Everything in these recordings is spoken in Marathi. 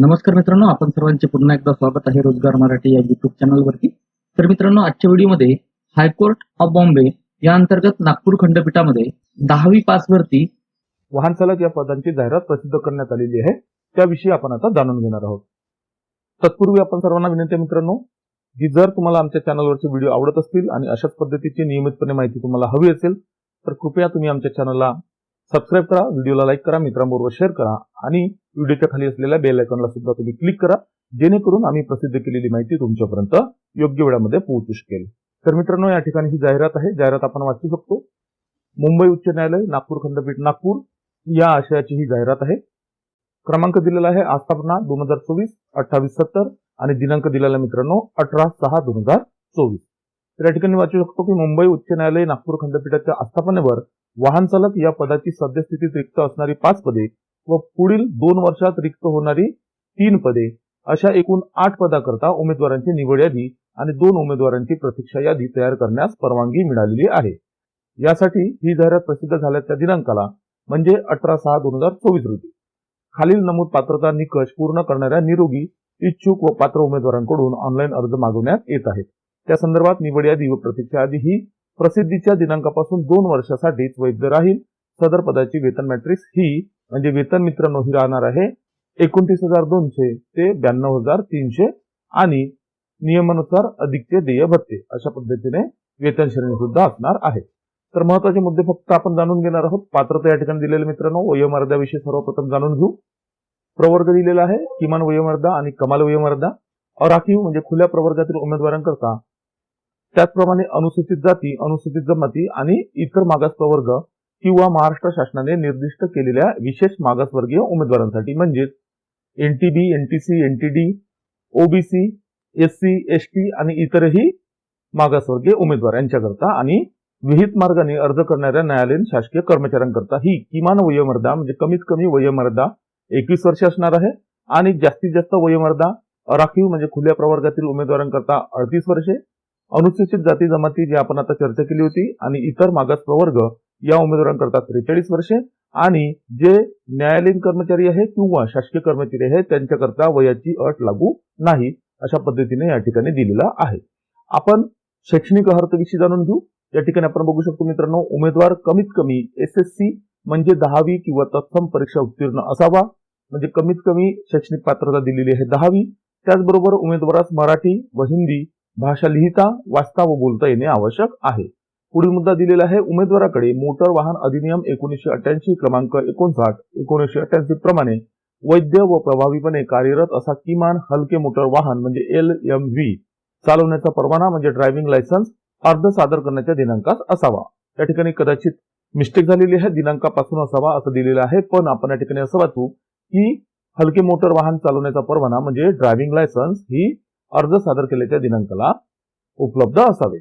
नमस्कार मित्रांनो आपण सर्वांचे पुन्हा एकदा स्वागत आहे रोजगार मराठी या युट्यूब चॅनलवरती तर मित्रांनो आजच्या व्हिडिओमध्ये हायकोर्ट ऑफ बॉम्बे या अंतर्गत नागपूर खंडपीठामध्ये दहावी पास वरती वाहन चालक या पदांची जाहिरात प्रसिद्ध करण्यात आलेली आहे. त्याविषयी आपण आता जाणून घेणार आहोत. तत्पूर्वी आपण सर्वांना विनंती आहे मित्रांनो की जर तुम्हाला आमच्या चॅनलवरचे व्हिडिओ आवडत असतील आणि अशाच पद्धतीची नियमितपणे माहिती तुम्हाला हवी असेल तर कृपया तुम्ही आमच्या चॅनलला सबस्क्राईब करा व्हिडिओला लाईक करा मित्रांबरोबर शेअर करा आणि व्हिडिओच्या खाली असलेल्या बेल आयकॉनला सुद्धा तुम्ही क्लिक करा जेणेकरून आम्ही प्रसिद्ध केलेली माहिती तुमच्यापर्यंत योग्य वेळामध्ये पोहोचू शकेल. तर मित्रांनो या ठिकाणी ही जाहिरात आहे. जाहिरात आपण वाचू शकतो. मुंबई उच्च न्यायालय नागपूर खंडपीठ नागपूर या आशयाची ही जाहिरात आहे. क्रमांक दिलेला आहे आस्थापना दोन हजार चोवीस अठ्ठावीस सत्तर आणि दिनांक दिलेला मित्रांनो अठरा सहा दोन हजार चोवीस. तर या ठिकाणी वाचू शकतो की मुंबई उच्च न्यायालय नागपूर खंडपीठाच्या आस्थापनेवर वाहन चालक या पदाची सद्यस्थितीत रिक्त असणारी पाच पदे व पुढील दोन वर्षात रिक्त होणारी तीन पदे अशा एकूण आठ पदाकरता उमेदवारांची निवड यादी आणि दोन उमेदवारांची प्रतीक्षा यादी तयार करण्यास परवानगी मिळालेली आहे. यासाठी ही जाहिरात प्रसिद्ध झाल्याच्या दिनांकाला म्हणजे अठरा सहा दोन हजार चोवीस रोजी. खालील नमूद पात्रता निकष पूर्ण करणाऱ्या निरोगी इच्छुक व पात्र उमेदवारांकडून ऑनलाईन अर्ज मागवण्यात येत आहेत. त्या संदर्भात निवड यादी व प्रतीक्षा यादी ही प्रसिद्धीच्या दिनांकापासून दोन वर्षासाठीच वैध राहील. सदर पदाची वेतन मॅट्रिक्स ही म्हणजे वेतन मित्रांनो ही राहणार आहे एकोणतीस हजार दोनशे ते ब्याण्णव हजार तीनशे आणि नियमानुसार अधिकचे देय भत्ते अशा पद्धतीने वेतन श्रेणी सुद्धा असणार आहे. तर महत्त्वाचे मुद्दे फक्त आपण जाणून घेणार आहोत. पात्रता या ठिकाणी दिलेले मित्रांनो वयोमर्यादाविषयी सर्वप्रथम जाणून घेऊ. प्रवर्ग दिलेला आहे किमान वयोमर्यादा आणि कमाल वयोमर्यादा राखीव म्हणजे खुल्या प्रवर्गातील उमेदवारांकरता त्याचप्रमाणे अनुसूचित जाती अनुसूचित जमाती आणि इतर मागास प्रवर्ग किंवा महाराष्ट्र शासनाने निर्दिष्ट केलेल्या विशेष मागासवर्गीय उमेदवारांसाठी म्हणजेच NTB NTC NTD OBC SC ST आणि इतरही मागासवर्गीय उमेदवार यांच्याकरता आणि विहित मार्गाने अर्ज करणाऱ्या न्यायालयीन शासकीय कर्मचाऱ्यांकरता ही किमान वयोमर्यादा म्हणजे कमीत कमी वयोमर्यादा एकवीस वर्षे असणार आहे आणि जास्तीत जास्त वयोमर्यादा राखीव म्हणजे खुल्या प्रवर्गातील उमेदवारांकरता अडतीस वर्षे अनुसूचित जाती जमाती जी आपण आता चर्चा केली होती आणि इतर मागास प्रवर्ग या उमेदवारांकरता त्रेचाळीस वर्षे. आणि जे न्यायालयीन कर्मचारी आहे किंवा शासकीय कर्मचारी आहे त्यांच्याकरता वयाची अट लागू नाही अशा पद्धतीने या ठिकाणी दिलेला आहे. आपण शैक्षणिक अर्हतेविषयी जाणून घेऊ. या ठिकाणी आपण बघू शकतो मित्रांनो उमेदवार कमीत कमी एस एस सी म्हणजे दहावी किंवा तत्सम परीक्षा उत्तीर्ण असावा. म्हणजे कमीत कमी शैक्षणिक पात्रता दिलेली आहे दहावी. त्याचबरोबर उमेदवारास मराठी व हिंदी भाषा लिहिता वाचता व बोलता येणे आवश्यक आहे. पुढील मुद्दा दिलेला आहे. उमेदवाराकडे मोटर वाहन अधिनियम एकोणीसशे अठ्ठ्याऐंशी क्रमांक एकोणसाठ एकोणीसशे अठ्याऐंशी प्रमाणे वैध व प्रभावीपणे कार्यरत असा किमान हलके मोटर वाहन म्हणजे एल एम व्ही चालवण्याचा परवाना म्हणजे ड्रायव्हिंग लायसन्स अर्ज सादर करण्याच्या दिनांकास असावा. या ठिकाणी कदाचित मिस्टेक झालेली आहे दिनांकापासून असावा असं दिलेलं आहे पण आपण या ठिकाणी असं वाचू की हलके मोटर वाहन चालवण्याचा परवाना म्हणजे ड्रायव्हिंग लायसन्स ही अर्ज सादर केल्याच्या दिनांकाला उपलब्ध असावे.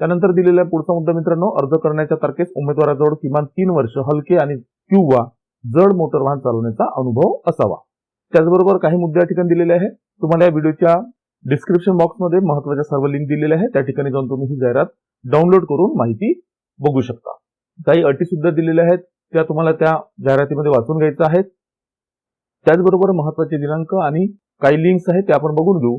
त्यानंतर दिलेला पुढचा मुद्दा मित्रांनो अर्ज करण्याच्या तारखेस उमेदवाराजवळ किमान तीन वर्ष हलके आणि किंवा जड मोटर वाहन चालवण्याचा अनुभव असावा. त्याचबरोबर काही मुद्दे या ठिकाणी दिलेले आहेत. तुम्हाला या व्हिडिओच्या डिस्क्रिप्शन बॉक्समध्ये महत्त्वाच्या सर्व लिंक दिलेल्या आहेत. त्या ठिकाणी जाऊन तुम्ही ही जाहिरात डाउनलोड करून माहिती बघू शकता. काही अटी सुद्धा दिलेल्या आहेत. त्या तुम्हाला त्या जाहिरातीमध्ये वाचून घ्यायच्या आहेत. त्याचबरोबर महत्त्वाचे दिनांक आणि काही लिंक्स आहेत त्या आपण बघून घेऊ.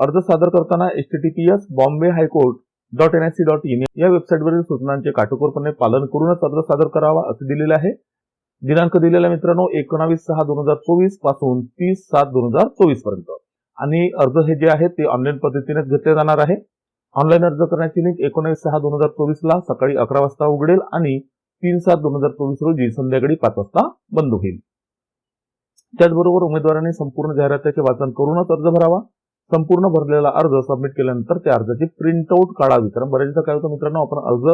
अर्ज सादर करताना H T T P S Bombay high court dot N I C dot in या वेबसाईटवरील सूचनांचे काटेकोरपणे पालन करूनच अर्ज सादर करावा असं दिलेलं आहे. दिनांक दिलेला मित्रांनो एकोणावीस सहा दोन हजार चोवीसपासून तीस सात दोन हजार चोवीसपर्यंत. आणि अर्ज हे जे आहेत ते ऑनलाईन पद्धतीनेच घेतले जाणार आहे. ऑनलाईन अर्ज करण्याची लिंक एकोणावीस सहा दोन हजार चोवीस ला सकाळी अकरा वाजता उघडेल आणि तीन सात दोन हजार चोवीस रोजी संध्याकाळी पाच वाजता बंद होईल. त्याचबरोबर उमेदवारांनी संपूर्ण जाहिरातीचे वाचन करूनच अर्ज भरावा. संपूर्ण भरलेला अर्ज सबमिट केल्यानंतर त्या अर्जाची प्रिंटआउट काढावी. कारण बऱ्याचदा काय होतं मित्रांनो आपण अर्ज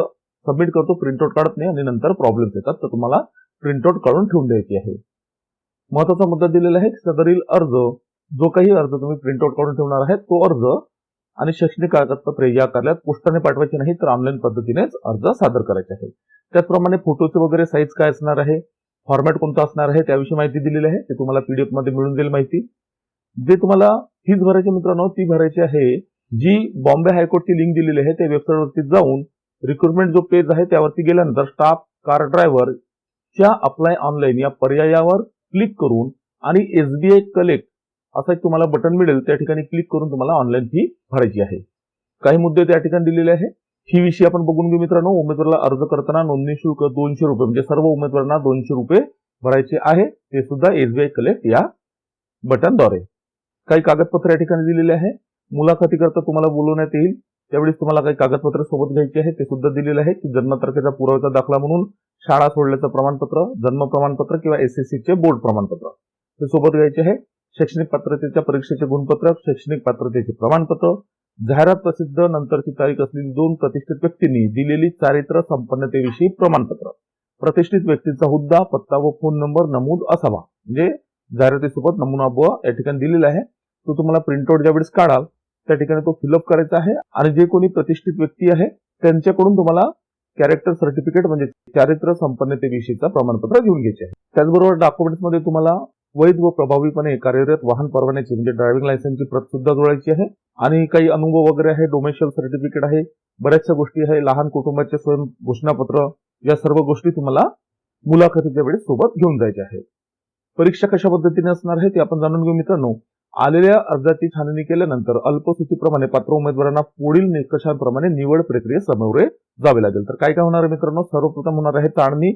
सबमिट करतो प्रिंटआउट काढत नाही आणि नंतर प्रॉब्लेम्स येतात. तर तुम्हाला प्रिंटआउट काढून ठेवून द्यायची आहे. महत्त्वाचा मुद्दा दिलेला आहे सदरील अर्ज जो काही अर्ज तुम्ही प्रिंटआउट काढून ठेवणार आहे तो अर्ज आणि शैक्षणिक कागदपत्रे या कार्यालयात पोस्टाने पाठवायचे नाही तर ऑनलाईन पद्धतीनेच अर्ज सादर करायचे आहे त्याचप्रमाणे फोटोचे वगैरे साईज काय असणार आहे? फॉर्मॅट कोणता असणार आहे? त्याविषयी माहिती दिलेली आहे ते तुम्हाला पीडीएफमध्ये मिळून जाईल माहिती. जे तुम्हाला फीज भरायची मित्रांनो ती भरायची आहे जी बॉम्बे हायकोर्टची लिंक दिलेली आहे त्या वेबसाईटवरती जाऊन रिक्रुटमेंट जो पेज आहे त्यावरती गेल्यानंतर स्टाफ कार ड्रायव्हर च्या अप्लाय ऑनलाईन या पर्यायावर क्लिक करून आणि एसबीआय कलेक्ट असं एक तुम्हाला बटन मिळेल त्या ठिकाणी क्लिक करून तुम्हाला ऑनलाईन फी भरायची आहे. काही मुद्दे त्या ठिकाणी दिलेले आहे. फी विषयी आपण बघून घेऊ मित्रांनो. उमेदवाराला अर्ज करताना नोंदणी शुल्क दोनशे रुपये म्हणजे सर्व उमेदवारांना दोनशे रुपये भरायचे आहे. ते सुद्धा एसबीआय कलेक्ट या बटनद्वारे काही कागदपत्र या ठिकाणी दिलेले आहे. मुलाखतीकरता तुम्हाला बोलवण्यात येईल. त्यावेळेस तुम्हाला काही कागदपत्र सोबत घ्यायची आहे ते सुद्धा दिलेले आहे की जन्म तारखेचा पुराव्याचा दाखला म्हणून शाळा सोडल्याचं प्रमाणपत्र जन्म प्रमाणपत्र किंवा एसएससी चे बोर्ड प्रमाणपत्र. ते सोबत घ्यायचे आहे. शैक्षणिक पात्रतेच्या परीक्षेचे गुणपत्र शैक्षणिक पात्रतेचे प्रमाणपत्र जाहिरात प्रसिद्ध नंतरची तारीख असलेली दोन प्रतिष्ठित व्यक्तींनी दिलेली चारित्र्य संपन्नतेविषयी प्रमाणपत्र. प्रतिष्ठित व्यक्तीचा हुद्दा पत्ता व फोन नंबर नमूद असावा. म्हणजे जाहिरातीसोबत नमुना ब या ठिकाणी दिलेला आहे. तो तुम्हाला प्रिंटआउट ज्यावेळेस काढाल त्या ठिकाणी तो फिलअप करायचा आहे आणि जे कोणी प्रतिष्ठित व्यक्ती आहे त्यांच्याकडून तुम्हाला कॅरेक्टर सर्टिफिकेट म्हणजे चारित्र्य संपन्नतेविषयीचा प्रमाणपत्र घेऊन घ्यायचे आहे. त्याचबरोबर डॉक्युमेंट्समध्ये तुम्हाला वैध व प्रभावीपणे कार्यरत वाहन परवान्याची म्हणजे ड्रायव्हिंग लायसन्सची प्रत सुद्धा जोडायची आहे. आणि काही अनुभव वगैरे आहे डोमेशियल सर्टिफिकेट आहे बऱ्याचशा गोष्टी आहे लहान कुटुंबाचे स्वयं घोषणापत्र या सर्व गोष्टी तुम्हाला मुलाखतीच्या वेळेस सोबत घेऊन जायच्या आहेत परीक्षा कशा पद्धतीने असणार आहे ते आपण जाणून घेऊ मित्रांनो. आलेल्या अर्जाची छाननी केल्यानंतर अल्पसूचीप्रमाणे पात्र उमेदवारांना पुढील निकषांप्रमाणे निवड प्रक्रियेत समोर जावे लागेल. तर काय काय होणार आहे मित्रांनो? सर्वप्रथम होणार आहे चाळणी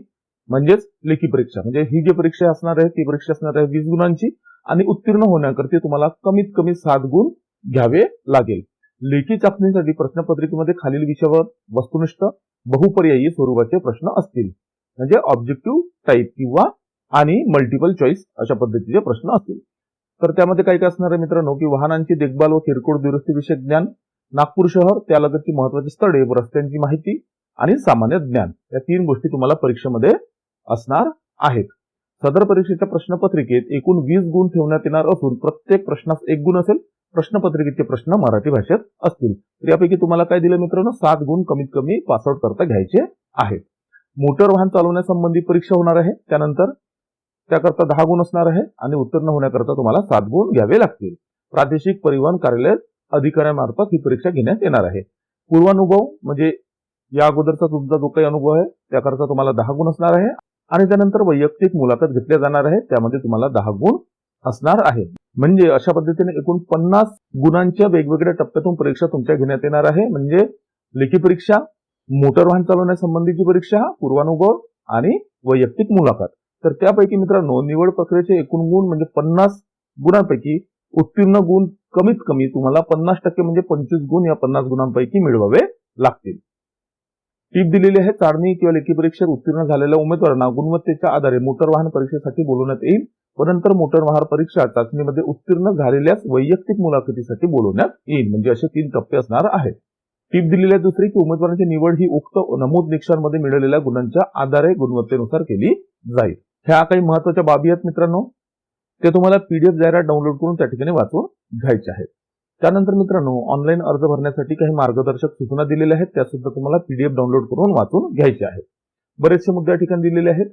म्हणजेच लेखी परीक्षा. म्हणजे ही जी परीक्षा असणार आहे ती परीक्षा असणार आहे वीस गुणांची आणि उत्तीर्ण होण्याकरता तुम्हाला कमीत कमी सात गुण घ्यावे लागेल. लेखी चाचणीसाठी प्रश्नपत्रिकेमध्ये खालील विषयावर वस्तुनिष्ठ बहुपर्यायी स्वरूपाचे प्रश्न असतील. म्हणजे ऑब्जेक्टिव्ह टाईप किंवा आणि मल्टिपल चॉईस अशा पद्धतीचे प्रश्न असतील. तर त्यामध्ये काय काय असणार आहे मित्रांनो की वाहनांची देखभाल व किरकोळ दुरुस्ती विषयक ज्ञान नागपूर शहर त्यालगतची महत्वाची स्थळे व रस्त्यांची माहिती आणि सामान्य ज्ञान या तीन गोष्टी तुम्हाला परीक्षेमध्ये असणार आहेत. सदर परीक्षेच्या प्रश्नपत्रिकेत एकूण वीस गुण ठेवण्यात येणार असून प्रत्येक प्रश्नास एक गुण असेल प्रश्नपत्रिकेचे प्रश्न मराठी भाषेत असतील. तर यापैकी तुम्हाला काय दिलं मित्रांनो? सात गुण कमीत कमी पासआउट करता घ्यायचे आहेत. मोटर वाहन चालवण्यासंबंधी परीक्षा होणार आहे त्यानंतर त्याकरता दहा गुण असणार आहे आणि उत्तीर्ण होण्याकरता तुम्हाला सात गुण घ्यावे लागतील. प्रादेशिक परिवहन कार्यालय अधिकाऱ्यामार्फत ही परीक्षा घेण्यात येणार आहे. पूर्वानुभव म्हणजे या अगोदरचा तुमचा जो काही अनुभव आहे त्याकरता तुम्हाला दहा गुण असणार आहे आणि त्यानंतर वैयक्तिक मुलाखत घेतल्या जाणार आहे त्यामध्ये तुम्हाला दहा गुण असणार आहे. म्हणजे अशा पद्धतीने एकूण पन्नास गुणांच्या वेगवेगळ्या टप्प्यातून परीक्षा तुमच्या घेण्यात येणार आहे. म्हणजे लेखी परीक्षा मोटर वाहन चालवण्यासंबंधीची परीक्षा पूर्वानुभव आणि वैयक्तिक मुलाखत. तर त्यापैकी मित्रांनो निवड प्रक्रियेचे एकूण गुण म्हणजे पन्नास गुणांपैकी उत्तीर्ण गुण कमीत कमी तुम्हाला पन्नास टक्के म्हणजे पंचवीस गुण या पन्नास गुणांपैकी मिळवावे लागतील. टीप दिलेली आहे चारणी किंवा लेखी परीक्षेत उत्तीर्ण झालेल्या उमेदवारांना गुणवत्तेच्या आधारे मोटर वाहन परीक्षेसाठी बोलवण्यात येईल. परंतर नंतर मोटर वाहन परीक्षा चाचणीमध्ये उत्तीर्ण झालेल्यास वैयक्तिक मुलाखतीसाठी बोलवण्यात येईल. म्हणजे असे तीन टप्पे असणार आहेत. टीप दिलेली आहे दुसरी की उमेदवारांची निवड ही उक्त नमूद निकषांमध्ये मिळालेल्या गुणांच्या आधारे गुणवत्तेनुसार केली जाईल. ह्या काही महत्त्वाच्या बाबी आहेत मित्रांनो. ते तुम्हाला पीडीएफ जाहिरात डाउनलोड करून त्या ठिकाणी वाचून घ्यायचे आहेत. त्यानंतर मित्रांनो ऑनलाईन अर्ज भरण्यासाठी काही मार्गदर्शक सूचना दिलेल्या आहेत. त्या सुद्धा तुम्हाला पीडीएफ डाउनलोड करून वाचून घ्यायचे आहेत. बरेचसे मुद्दे या ठिकाणी दिलेले आहेत.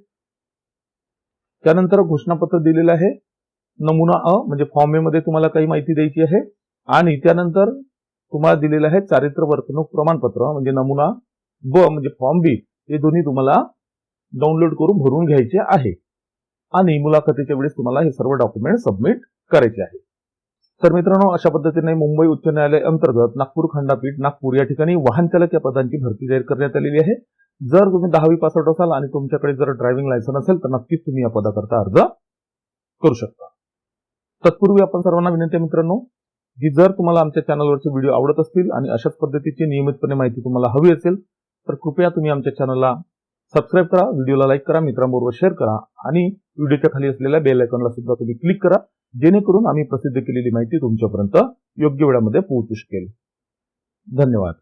त्यानंतर घोषणापत्र दिलेलं आहे. नमुना अ म्हणजे फॉर्म ए मध्ये तुम्हाला काही माहिती द्यायची आहे. आणि त्यानंतर तुम्हाला दिलेलं आहे चारित्र्य वर्तणूक प्रमाणपत्र म्हणजे नमुना ब म्हणजे फॉर्म बी हे दोन्ही तुम्हाला डाउनलोड करून भरून घ्यायचे आहे. आणि मुलाखतीच्या वेळेस तुम्हाला हे सर्व डॉक्युमेंट सबमिट करायचे आहे. तर मित्रांनो अशा पद्धतीने मुंबई उच्च न्यायालय अंतर्गत नागपूर खंडापीठ नागपूर या ठिकाणी वाहन चालक या पदांची भरती जाहीर करण्यात आलेली आहे. जर तुम्ही दहावी पासआउट असाल आणि तुमच्याकडे जर ड्रायव्हिंग लायसन असेल तर नक्कीच तुम्ही या पदाकरता अर्ज करू शकता. तत्पूर्वी आपण सर्वांना विनंती आहे मित्रांनो की जर तुम्हाला आमच्या चॅनलवरचे व्हिडिओ आवडत असतील आणि अशाच पद्धतीची नियमितपणे माहिती तुम्हाला हवी असेल तर कृपया तुम्ही आमच्या चॅनलला सबस्क्राईब करा व्हिडिओला लाईक करा मित्रांबरोबर शेअर करा आणि व्हिडिओच्या खाली असलेल्या बेल आयकॉनला सुद्धा तुम्ही क्लिक करा जेणेकरून आम्ही प्रसिद्ध केलेली माहिती तुमच्यापर्यंत योग्य वेळामध्ये पोहोचू शकेल. धन्यवाद.